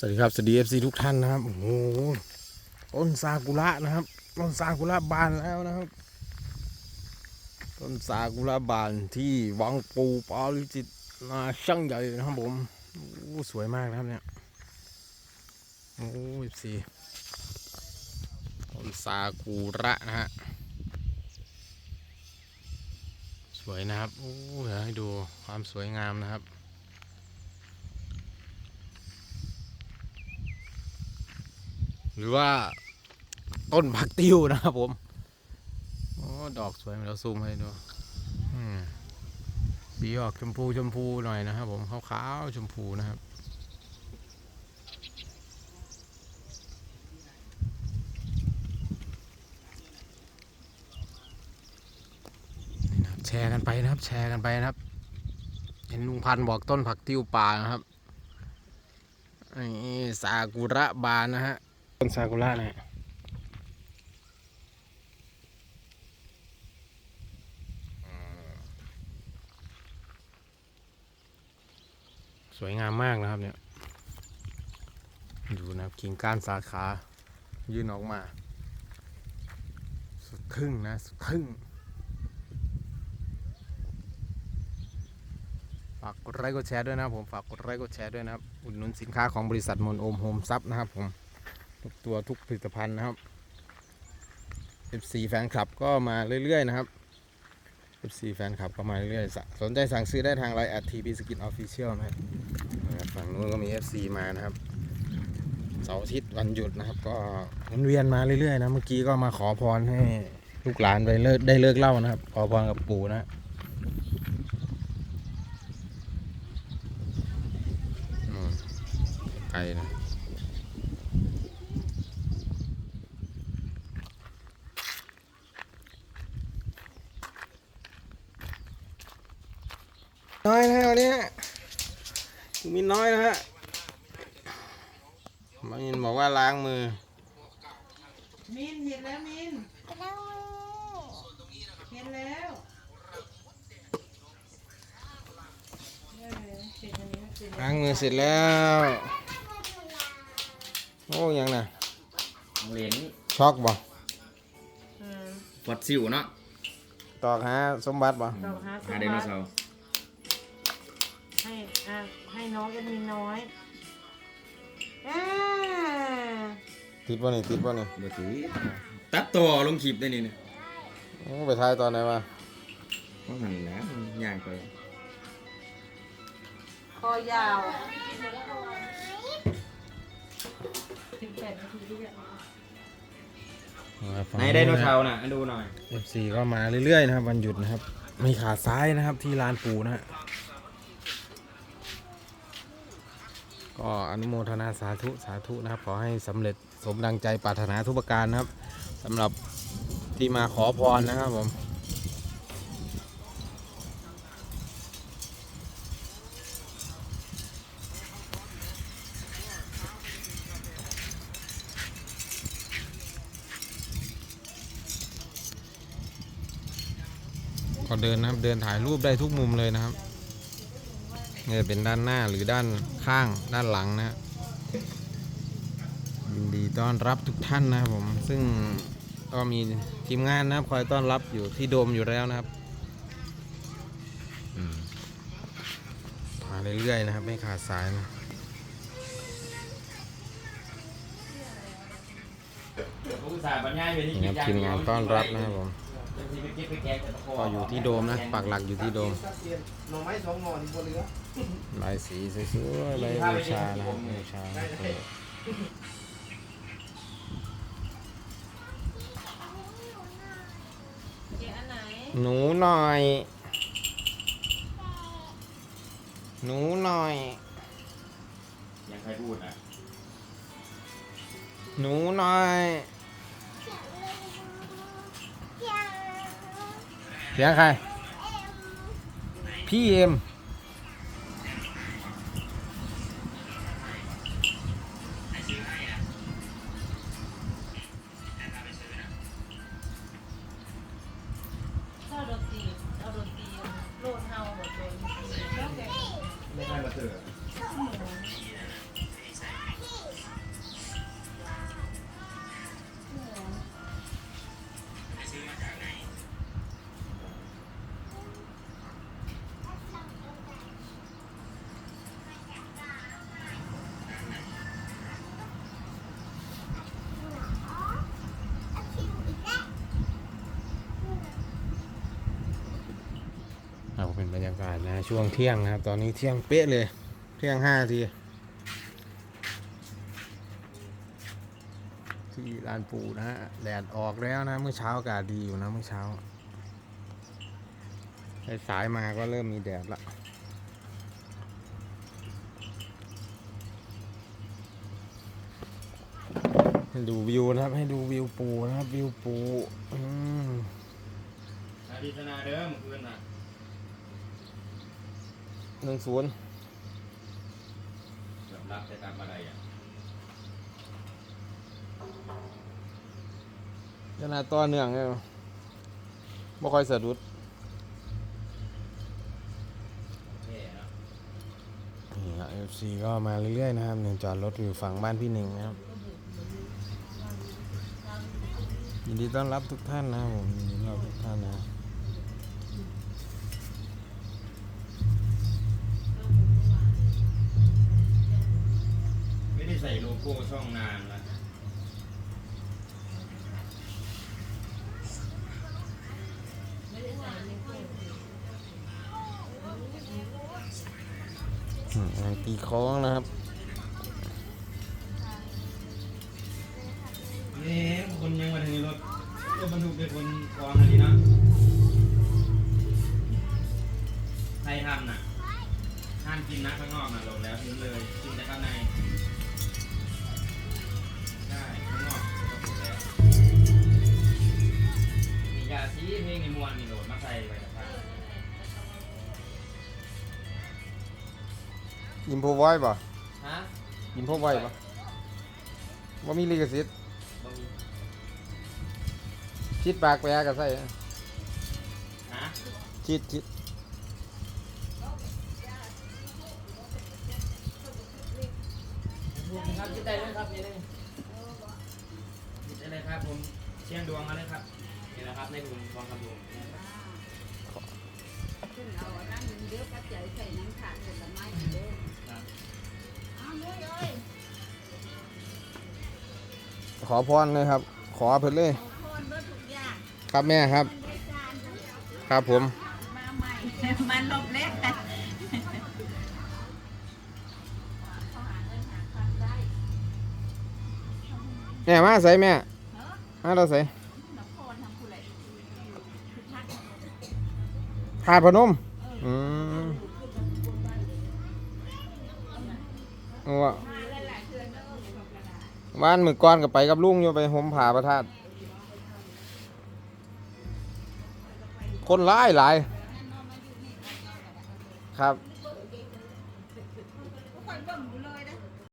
สวัสดีครับสวัสดีเอฟซีทุกท่านนะครับโอ้โหต้นซากุระนะครับ ต้นซากุระบานแล้วนะครับ ต้นซากุระบานที่วังปูปาลิจิตนาช่างใหญ่นะครับผมโอ้สวยมากนะครับเนี่ยโอ้เอฟซีต้นซากุระนะฮะสวยนะครับโอ้เดี๋ยวให้ดูความสวยงามนะครับ หรือว่าต้นผักติ้วนะครับผม โอ้ ดอกสวยเราซูมให้ดูอืมสีออกชมพูชมพูหน่อยนะครับผมขาวๆชมพูนะครับนี่นะครับแชร์กันไปนะครับ แชร์กันไปนะครับ เห็นลุงพันธุ์บอกต้นผักติ้วป่านะครับนี่ซากุระบานนะฮะ ต้นซากุระนี่ยสวยงามมากนะครับเนี่ย ดูนะครับกิ่งก้านสาขา ยื่นออกมา สุดครึ่งนะ สุดครึ่ง ฝากกดไลค์กดแชร์ด้วยนะครับผม ฝากกดไลค์กดแชร์ด้วยนะครับ อุดหนุนสินค้าของบริษัทมนโอมโฮมซับนะครับผม ทุกตัวทุกผลิตภัณฑ์นะครับ FC แฟนคลับก็มาเรื่อยๆนะครับ FC แฟนคลับก็มาเรื่อยๆสนใจสั่งซื้อได้ทางไลน์ทีพีสกินออฟฟิเชียลนะครับฝั่งนู้นก็มี FC มานะครับเสาร์อาทิตย์วันหยุดนะครับ ก็หมุนเวียนมาเรื่อยๆนะเมื่อกี้ก็มาขอพรให้ลูกหลานไปเลิกได้เลิกเล่านะครับ ขอพรกับปู่นะไกลนะ น้อยนะฮะวันนี้มีน้อยนะฮะมายินบอกว่าล้างมือ มินเห็นแล้วมินเห็นแล้วเออเสร็จอันนี้เสร็จแล้วล้างมือเสร็จแล้ว โอ้ยังนะเหรียญช็อกบ่อืมฟอสซิลเนาะตอกหาสมบัติบ่เราหาสหามไดโนบัติเสาร์ ให้อะให้น้องก็มีน้อยอ่าติดบ่นี่ติดบ่นี่บ่ถือตัดต่อลงคลิปได้นี่นะโอ้ไปถ่ายตอนไหนวะต้องหันนะย่างไปคอยาวถึงแปดนาทีที่จะไหนไดโนเสาร์น่ะให้ดูหน่อยเอฟซีก็มาเรื่อยๆนะครับวันหยุดนะครับไม่ขาดซ้ายนะครับที่ลานปูนะฮะ ก็อนุโมทนาสาธุสาธุนะครับ ขอให้สำเร็จสมดังใจปรารถนาทุกประการนะครับสำหรับที่มาขอพรนะครับผมก็เดินนะครับเดินถ่ายรูปได้ทุกมุมเลยนะครับ เนี่ยเป็นด้านหน้าหรือด้านข้างด้านหลังนะฮะยินดีต้อนรับทุกท่านนะครับผมซึ่งก็มีทีมงานนะครับคอยต้อนรับอยู่ที่โดมอยู่แล้วนะครับอืมมาเรื่อยๆนะครับ ไม่ขาดสายนะผู้สาบรรยายไปที่นี่ครับทีมงานต้อนรับนะครับผมก็อยู่ที่โดมนะปักหลักอยู่ที่โดมหน่อไม้สองหน่อที่บนเรือ ลายสีสวยๆใบบูชานะครับบูชาเปิดเดี๋ยวอันไหนหนูหน่อย หนูหน่อย ยังใครพูดอะ หนูหน่อยเสียงใคร พี่เอ็มากาศนะช่วงเที่ยงนะครับ ตอนนี้เที่ยงเป๊ะเลย เที่ยงห้าทีที่ลานปูนะฮะแดดออกแล้วนะ เมื่อเช้าอากาศดีอยู่นะเมื่อเช้าสายมาก็เริ่มมีแดดละให้ดูวิวนะครับ ให้ดูวิวปูนะครับ วิวปูอืมอาทิตนาเด้อเมื่อคืนนะ หนึ่งศูนย์แบบรับจะกลับมาได้อะขนาดต่อเนื่องเลยบ่ค่อยสะดุดเท่เนาะนี่ครับ FC ก็มาเรื่อยๆนะครับหนึ่งจอดรถอยู่ฝั่งบ้านพี่หนึ่งนะครับ ยินดีต้อนรับทุกท่านนะครับผมยินดีต้อนรับทุกท่านนะไม่ได้ใส่โลโก้ ช่องนานแล้วอืมงานตีคล้องนะครับนี่คนยังมาถึงรถรถบรรทุกเป็นคนกองอะไรนะใครทำน่ะห้ามกินนะข้างนอกน่ะลงแล้วทิ้งเลยกินแต่ข้างใน เพลงในมวลมีโหลดมาใส่ไว้นะครับอิมโพไว้ป่ะฮะอิมโพไว้ป่ะว่ามีลิขสิทธิ์บ่มีชิดปากแปรก็ใส่ฮะชิดชิดครับคิดได้เลยครับนี่เลยคิดได้เลยครับผมเชียงดวงมาเลยครับ นี่นะครับในกลุ่มทองคำดวงขึ้นเอาอันนั้นเดี๋ยวปัจจัยใส่น้ำขาดผลไม้เด้อครับอ้าวเลยเอ้ยขอพรเลยครับ ขอเพิ่นเลยเอาคนเบิดทุกอย่างครับแม่ครับ มันได้การทั้งเจ้าครับผม มาใหม่ มันลบเล็กเขาหาเงินหาคำได้แม่มาใส่แม่เนาะมาเราใส่ ถาดพนมอืมว่ามาหลานเด้อของกระดาษบ้านมือก้อนก็ไปกับลุงอยู่ไปห่มผ่าประทาดคนหลายหลาย ครับ